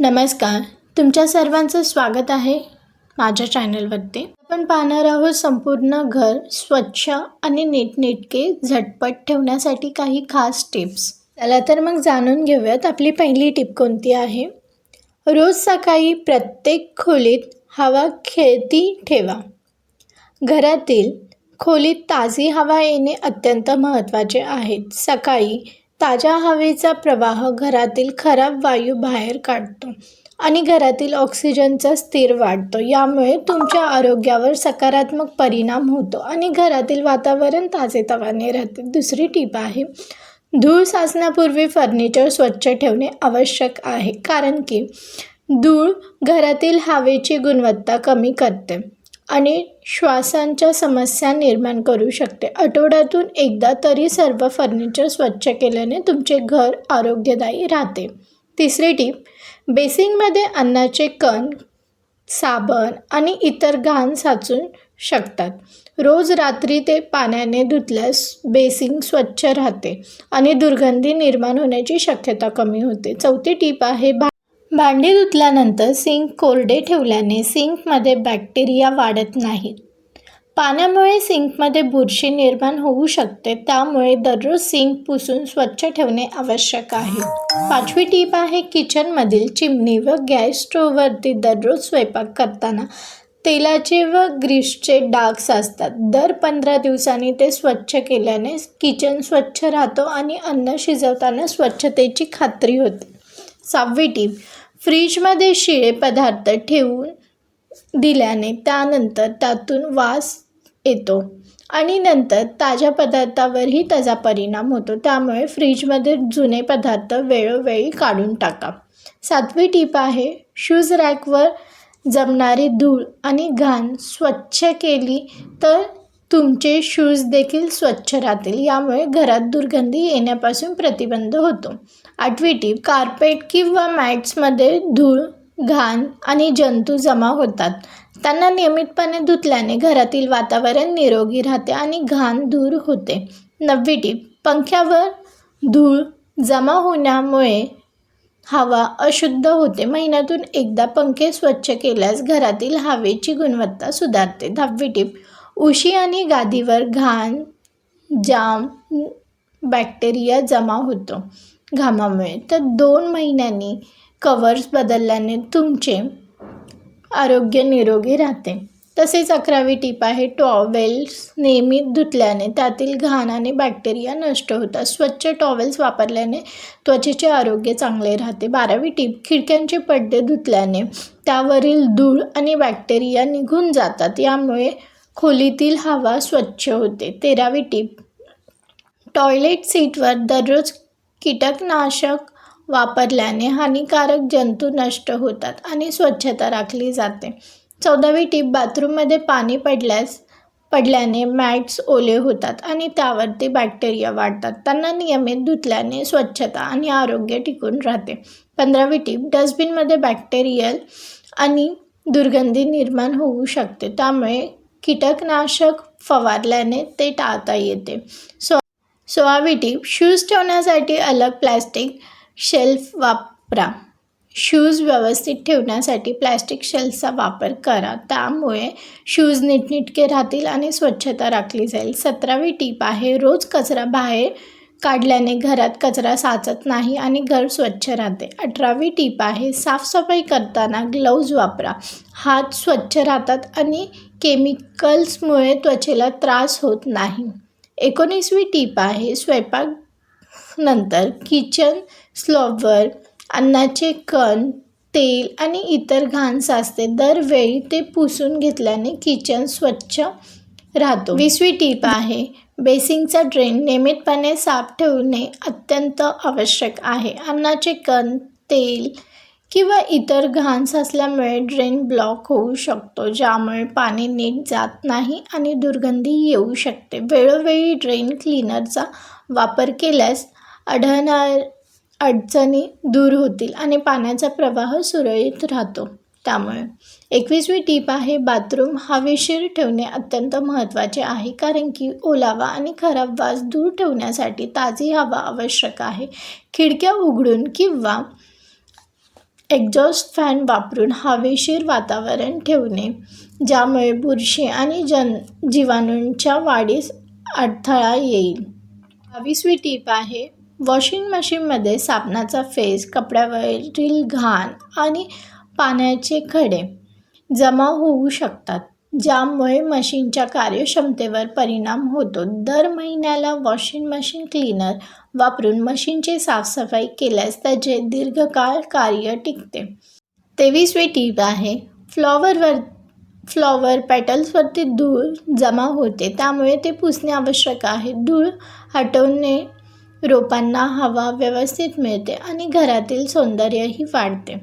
नमस्कार. तुमच्या सर्वांचं स्वागत आहे माझ्या चॅनलवरती. आपण पाहणार आहोत संपूर्ण घर स्वच्छ आणि नीटनेटके झटपट ठेवण्यासाठी काही खास टिप्स. चला तर मग जाणून घेऊयात आपली पहिली टिप कोणती आहे. रोज सकाळी प्रत्येक खोलीत हवा खेळती ठेवा. घरातील खोलीत ताजी हवा येणे अत्यंत महत्त्वाचे आहे. सकाळी ताज्या हवेचा प्रवाह घरातील खराब वायू बाहेर काढतो आणि घरातील ऑक्सिजनचा स्थिर वाढतो. यामुळे तुमच्या आरोग्यावर सकारात्मक परिणाम होतो आणि घरातील वातावरण ताजेतवाने राहते. दुसरी टीप आहे धूळ साचण्यापूर्वी फर्निचर स्वच्छ ठेवणे आवश्यक आहे कारण की धूळ घरातील हवेची गुणवत्ता कमी करते आणि श्वासांच्या समस्या निर्माण करू शकते. आठवड्यातून एकदा तरी सर्व फर्निचर स्वच्छ केल्याने तुमचे घर आरोग्यदायी राहते. तिसरी टीप बेसिंगमध्ये अन्नाचे कण साबण आणि इतर घाण साचून शकतात. रोज रात्री ते पाण्याने धुतल्यास बेसिंग स्वच्छ राहते आणि दुर्गंधी निर्माण होण्याची शक्यता कमी होते. चौथी टीप आहे भा भांडी धुतल्यानंतर सिंक कोरडे ठेवल्याने सिंकमध्ये बॅक्टेरिया वाढत नाहीत. पाण्यामुळे सिंकमध्ये बुरशी निर्माण होऊ शकते त्यामुळे दररोज सिंक पुसून स्वच्छ ठेवणे आवश्यक आहे. पाचवी टीप आहे किचनमधील चिमणी व गॅस स्टोववरती दररोज स्वयंपाक करताना तेलाचे व ग्रीसचे डाग्स असतात दर पंधरा दिवसांनी ते स्वच्छ केल्याने किचन स्वच्छ राहतो आणि अन्न शिजवताना स्वच्छतेची खात्री होते. सहावी टीप फ्रीजमध्ये शिळे पदार्थ ठेवून दिल्याने त्यानंतर त्यातून वास येतो. आणि नंतर ताज्या पदार्थावरही त्याचा परिणाम होतो. त्यामुळे फ्रीजमध्ये जुने पदार्थ वेळोवेळी काढून टाका. सातवी टीप आहे शूज रॅकवर जमणारी धूळ आणि घाण स्वच्छ केली तर तुमचे शूज देखील स्वच्छ राहतील. यामुळे घरात दुर्गंधी येण्यापासून प्रतिबंध होतो. आठवी टीप कार्पेट किंवा मॅट्समध्ये धूळ घाण आणि जंतू जमा होतात. त्यांना नियमितपणे धुतल्याने घरातील वातावरण निरोगी राहते आणि घाण दूर होते. नववी टीप पंख्यावर धूळ जमा होण्यामुळे हवा अशुद्ध होते. महिन्यातून एकदा पंखे स्वच्छ केल्यास घरातील हवेची गुणवत्ता सुधारते. दहावी टीप उशी आणि गादीवर घाण जाम बॅक्टेरिया जमा होतो. घामामुळे. तर दोन महिन्यांनी कवर्स बदलल्याने तुमचे आरोग्य निरोगी राहते. तसेच अकरावी टीप आहे टॉवेल्स नेहमी धुतल्याने त्यातील घाण आणि बॅक्टेरिया नष्ट होतात. स्वच्छ टॉवेल्स वापरल्याने त्वचेचे आरोग्य चांगले राहते. बारावी टीप खिडक्यांचे पडदे धुतल्याने त्यावरील धूळ आणि बॅक्टेरिया निघून जातात. यामुळे खोलीतील हवा स्वच्छ होते. तेरावी टीप. टॉयलेट सीटवर दररोज कीटकनाशक वापरल्याने हानिकारक जंतू नष्ट होतात आणि स्वच्छता राखली जाते. चौदावी टीप. बाथरूममध्ये पाणी पडल्यास पडल्याने मॅट्स ओले होतात आणि त्यावरती बॅक्टेरिया वाढतात. त्यांना नियमित धुतल्याने स्वच्छता आणि आरोग्य टिकून राहते. पंधरावी टीप. डस्टबिनमध्ये बॅक्टेरियल आणि दुर्गंधी निर्माण होऊ शकते. त्यामुळे कीटकनाशक फवारल्याने ते टाळता येते. सो सोळावी टीप शूज ठेवण्यासाठी अलग प्लॅस्टिक शेल्फ वापरा. शूज व्यवस्थित ठेवण्यासाठी प्लॅस्टिक शेल्फचा वापर करा. त्यामुळे शूज नीटनीटके राहतील आणि स्वच्छता राखली जाईल. सतरावी टीप आहे रोज कचरा बाहेर काढल्याने घरात कचरा साचत नाही आणि घर स्वच्छ राहते. अठरावी टीप आहे साफसफाई करताना ग्लव्ज वापरा. हात स्वच्छ राहतात आणि केमिकल्समुळे त्वचेला त्रास होत नाही. एकोणीसवी टीप आहे स्वयंपाक नंतर. किचन स्लॉबवर अन्नाचे कण तेल आणि इतर घाण साचते. दरवेळी ते पुसून घेतल्याने किचन स्वच्छ राहतो. वीसवी टीप आहे बेसिंगचा ड्रेन नियमितपणे साफ ठेवणे अत्यंत आवश्यक आहे. अन्नाचे कण तेल किंवा इतर घाण साचल्यामुळे ड्रेन ब्लॉक होऊ शकतो ज्यामुळे पाणी नीट जात नाही आणि दुर्गंधी येऊ शकते. वेळोवेळी ड्रेन क्लीनरचा वापर केल्यास आढळणार अडचणी दूर होतील आणि पाण्याचा प्रवाह सुरळीत राहतो. त्यामुळे एकवीसवी टीप आहे बाथरूम हवेशीर ठेवणे अत्यंत महत्त्वाचे आहे कारण की ओलावा आणि खराब वास दूर ठेवण्यासाठी ताजी हवा आवश्यक आहे. खिडक्या उघडून किंवा एक्झॉस्ट फॅन वापरून हवेशीर वातावरण ठेवणे ज्यामुळे बुरशी आणि जन जीवाणूंच्या वाढीस अडथळा येईल. बावीसवी टीप आहे वॉशिंग मशीनमध्ये साबणाचा फेस कपड्यावरील घाण आणि पाण्याचे खडे जमा होऊ शकतात. ज्यामुळे मशीनच्या कार्यक्षमतेवर परिणाम होतो. दर महिन्याला वॉशिंग मशीन क्लीनर वापरून मशीनची साफसफाई केल्यास त्याचे दीर्घकाळ कार्य टिकते. तेवीसवी टीप आहे. फ्लॉवरवर फ्लॉवर पॅटल्सवरती धूळ जमा होते. त्यामुळे ते पुसणे आवश्यक आहे. धूळ हटवणे रोपांना हवा व्यवस्थित मिळते आणि घरातील सौंदर्यही वाढते.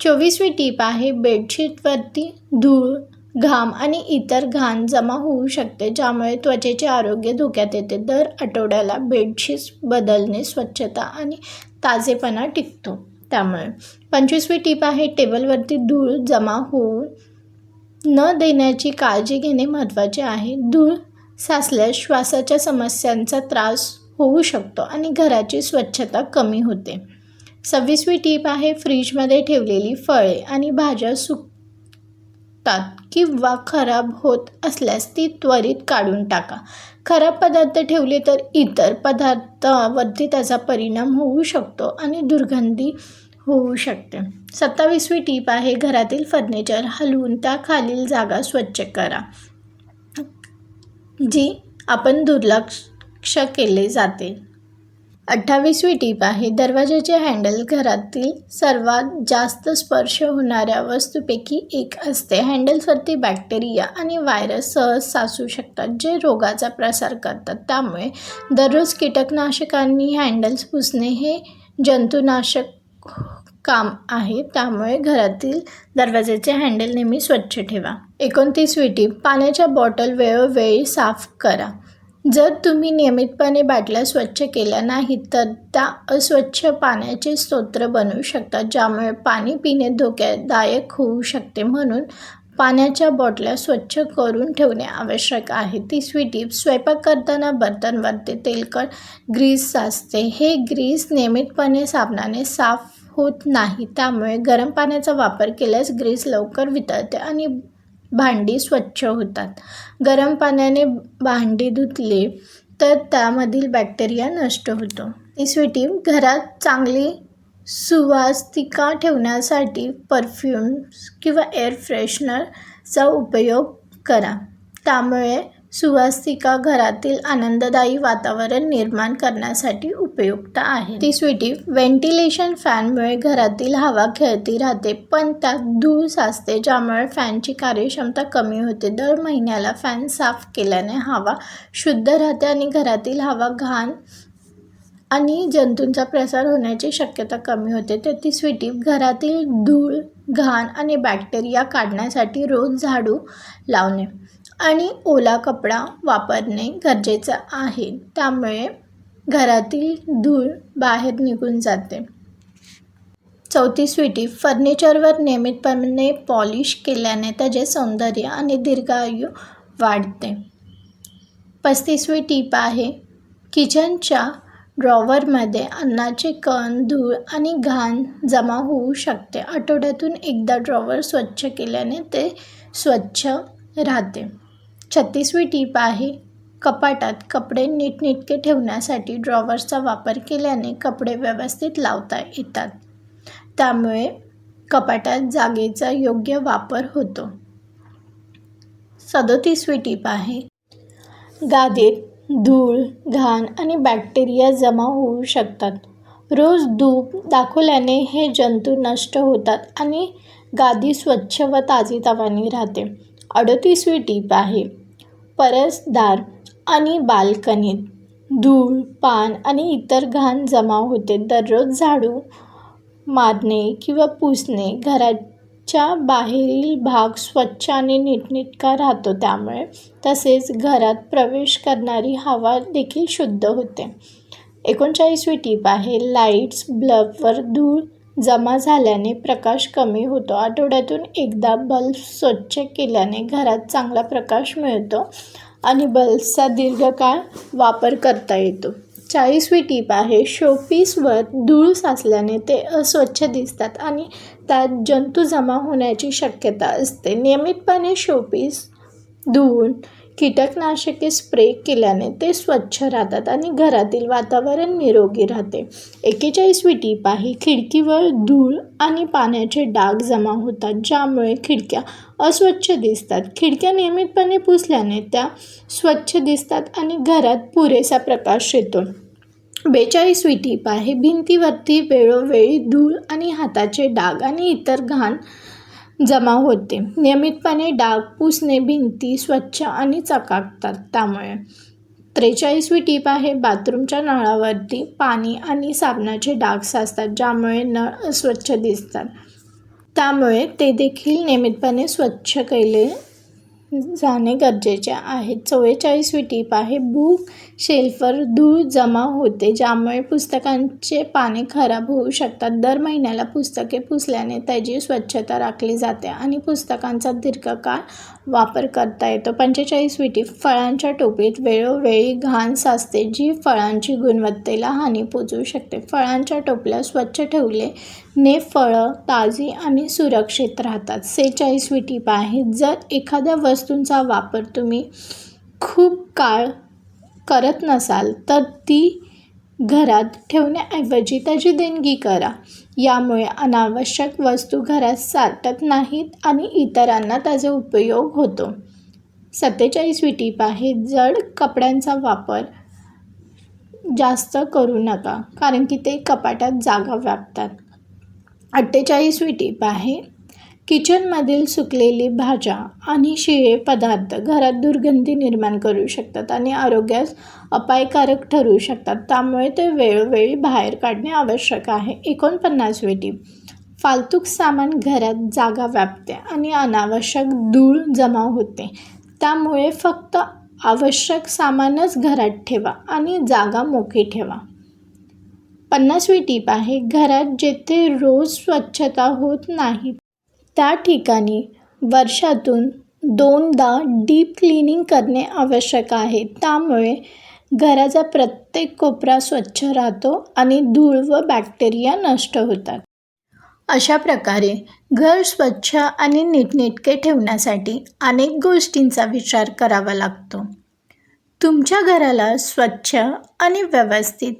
चोवीसवी टीप आहे. बेडशीटवरती धूळ घाम आणि इतर घाण जमा होऊ शकते ज्यामुळे त्वचेचे आरोग्य धोक्यात येते. दर आठवड्याला बेडशीट्स बदलणे स्वच्छता आणि ताजेपणा टिकतो. त्यामुळे पंचवीसवी टीप आहे टेबलवरती धूळ जमा होऊ न देण्याची काळजी घेणे महत्त्वाचे आहे. धूळ साचल्यास श्वासाच्या समस्यांचा त्रास होऊ शकतो आणि घराची स्वच्छता कमी होते. सव्वीसवी टीप आहे फ्रीजमध्ये ठेवलेली फळे आणि भाज्या सुकतात. किंवा खराब होत असल्यास ती त्वरित काढून टाका. खराब पदार्थ ठेवले तर इतर पदार्थावरती त्याचा परिणाम होऊ शकतो आणि दुर्गंधी होऊ शकते. सत्तावीसवी टीप आहे घरातील फर्निचर हलवून त्या खालील जागा स्वच्छ करा जी आपण दुर्लक्ष केले जाते. अठ्ठावीसवी टीप आहे. दरवाजाचे हँडल घरातील सर्वात जास्त स्पर्श होणाऱ्या वस्तूपैकी एक असते. हँडल्सवरती बॅक्टेरिया आणि व्हायरस सहज साचू शकतात जे रोगाचा प्रसार करतात. त्यामुळे दररोज कीटकनाशकांनी हँडल्स पुसणे हे जंतुनाशक काम आहे. त्यामुळे घरातील दरवाजाचे हँडल नेहमी स्वच्छ ठेवा. एकोणतीसवी टीप पाण्याच्या बॉटल वेळोवेळी साफ करा. जर तुम्ही नियमितपणे बाटल्या स्वच्छ केल्या नाहीत तर त्या अस्वच्छ पाण्याचे स्तोत्र बनवू शकतात ज्यामुळे पाणी पिणे धोक्यादायक होऊ शकते. म्हणून पाण्याच्या बॉटल्या स्वच्छ करून ठेवणे आवश्यक आहे. तिसवी टीप स्वयंपाक करताना बर्तनवरती तेलकट ग्रीस साचते. हे ग्रीस नियमितपणे साबणाने साफ होत नाही त्यामुळे गरम पाण्याचा वापर केल्यास ग्रीस लवकर वितळते आणि भांडी स्वच्छ होतात. गरम पाण्याने भांडी धुतले तर त्यामधील बॅक्टेरिया नष्ट होतो. तिसरी घरात चांगली सुवास्तिका ठेवण्यासाठी परफ्यूम्स किंवा एअर फ्रेशनरचा उपयोग करा. त्यामुळे सुवासिका घरातील आनंददायी वातावरण निर्माण करण्यासाठी उपयुक्त आहे. ती टीप व्हेंटिलेशन फॅनमुळे घरातील हवा खेळती राहते पण त्यात धूळ साचते ज्यामुळे फॅनची कार्यक्षमता कमी होते. दर महिन्याला फॅन साफ केल्याने हवा शुद्ध राहते आणि घरातील हवा घाण आणि जंतूंचा प्रसार होण्याची शक्यता कमी होते. तेहतीसवी टीप घरातील धूळ घाण आणि बॅक्टेरिया काढण्यासाठी रोज झाडू लावणे. आणि ओला कपडा वापरणे गरजेचं आहे. त्यामुळे घरातील धूळ बाहेर निघून जाते. चौतीसवी स्वीटी फर्निचरवर नियमितपणे पॉलिश केल्याने त्याचे सौंदर्य आणि दीर्घायू वाढते. पस्तीसवी टीप आहे किचनच्या ड्रॉवरमध्ये अन्नाचे कण धूळ आणि घाण जमा होऊ शकते. आठवड्यातून एकदा ड्रॉवर स्वच्छ केल्याने ते स्वच्छ राहते. छत्तीसवी टीप आहे. कपाटात कपडे नीटनेटके ठेवण्यासाठी ड्रॉवर्सचा वापर केल्याने कपडे व्यवस्थित लावता येतात. त्यामुळे कपाटात जागेचा योग्य वापर होतो. सदोतीसवी टीप आहे. गादीत धूळ घाण आणि बॅक्टेरिया जमा होऊ शकतात. रोज धूप दाखवल्याने हे जंतू नष्ट होतात आणि गादी स्वच्छ व ताजीतवानी राहते. अडतीसवी टीप आहे. परसदार आणि बाल्कनीत धूळ पान आणि इतर घाण जमा होते. दररोज झाडू मारणे किंवा पुसणे घराच्या बाहेरील भाग स्वच्छ आणि नीटनेटका राहतो. त्यामुळे तसेच घरात प्रवेश करणारी हवा देखील शुद्ध होते. एकोणचाळीसवी टीप आहे. लाईट्स ब्लबवर धूळ जमा झाल्याने प्रकाश कमी होतो. आठवड्यातून एकदा बल्ब स्वच्छ केल्याने घरात चांगला प्रकाश मिळतो आणि बल्बचा दीर्घकाळ वापर करता येतो. चाळीसवी टीप आहे शोपीसवर धूळ साचल्याने ते अस्वच्छ दिसतात आणि त्यात जंतू जमा होण्याची शक्यता असते. नियमितपणे शोपीस धुवून कीटकनाशके स्प्रे केल्याने ते स्वच्छ राहतात आणि घरातील वातावरण निरोगी राहते. एकेचाळीसवी टीप आहे खिडकीवर धूळ आणि पाण्याचे डाग जमा होतात ज्यामुळे खिडक्या अस्वच्छ दिसतात. खिडक्या नियमितपणे पुसल्याने त्या स्वच्छ दिसतात आणि घरात पुरेसा प्रकाश येतो. बेचाळीसवी टीप आहे भिंतीवरती वेळोवेळी धूळ आणि हाताचे डाग आणि इतर घाण जमा होते. नियमितपणे डाग पुसणे भिंती स्वच्छ आणि चकाकतात. त्यामुळे त्रेचाळीसवी टीप आहे बाथरूमच्या नळावरती पाणी आणि साबणाचे डाग साचतात ज्यामुळे नळ अस्वच्छ दिसतात. त्यामुळे ते देखील नियमितपणे स्वच्छ केले जाणे गरजेचे आहे. चव्वेचाळीसवी टीप आहे. बुक शेल्फवर धूळ जमा होते ज्यामुळे पुस्तकांचे पाने खराब होऊ शकतात. दर महिन्याला पुस्तके पुसल्याने त्याची स्वच्छता राखली जाते आणि पुस्तकांचा दीर्घकाळ वापर करता येतो. पंचेचाळीसवी टीप फळांच्या टोपीत वेळोवेळी घाण साचते जी फळांची गुणवत्तेला हानी पोचवू शकते. फळांच्या टोपल्या स्वच्छ ठेवले ने फळं ताजी आणि सुरक्षित राहतात. सेहेचाळीसवी टीप आहेत जर एखाद्या वस्तूंचा वापर तुम्ही खूप काळ करत नसाल तर ती घरात ठेवण्याऐवजी त्याची देणगी करा. यामुळे अनावश्यक वस्तू घरात साठत नाहीत आणि इतरांना त्याचा उपयोग होतो. सत्तेचाळीसवी टीप आहे जड कपड्यांचा वापर जास्त करू नका कारण की ते कपाटात जागा व्यापतात. अठ्ठेचाळीसवी टीप आहे किचनमधील सुकलेली भाज्या आणि शिळे पदार्थ घरात दुर्गंधी निर्माण करू शकतात आणि आरोग्यास अपायकारक ठरू शकतात. त्यामुळे ते वेळोवेळी बाहेर काढणे आवश्यक आहे. एकोणपन्नासवी टीप फालतूक सामान घरात जागा व्यापते आणि अनावश्यक धूळ जमा होते. त्यामुळे फक्त आवश्यक सामानच घरात ठेवा आणि जागा मोकळी ठेवा. पन्नासवी टीप आहे घरात जेथे रोज स्वच्छता होत नाही त्या ठिकाणी वर्षातून दोनदा डीप क्लिनिंग करणे आवश्यक आहे. त्यामुळे घराचा प्रत्येक कोपरा स्वच्छ राहतो आणि धूळ व बॅक्टेरिया नष्ट होतात. अशा प्रकारे घर स्वच्छ आणि नीटनेटके ठेवण्यासाठी अनेक गोष्टींचा विचार करावा लागतो. तुमच्या घराला स्वच्छ आणि व्यवस्थित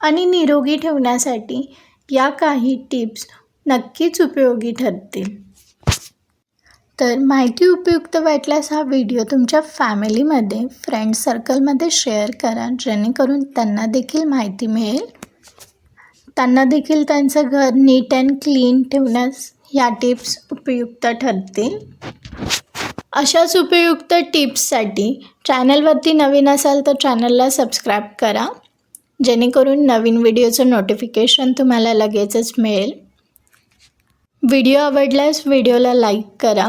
आणि निरोगी ठेवण्यासाठी या काही टिप्स नक्कीच उपयोगी ठरतील. तर माहिती उपयुक्त वाटल्यास हा व्हिडिओ तुमच्या फॅमिलीमध्ये फ्रेंड सर्कलमध्ये शेअर करा जेणेकरून त्यांना देखील माहिती मिळेल. त्यांना देखील त्यांचं घर नीट अँड क्लीन ठेवण्यास ह्या टिप्स उपयुक्त ठरतील. अशाच उपयुक्त टिप्ससाठी चॅनलवरती नवीन असाल तर चॅनलला सबस्क्राईब करा जेणेकरून नवीन व्हिडिओचं नोटिफिकेशन तुम्हाला लगेचच मिळेल. व्हिडिओ आवडल्यास व्हिडिओला लाईक करा.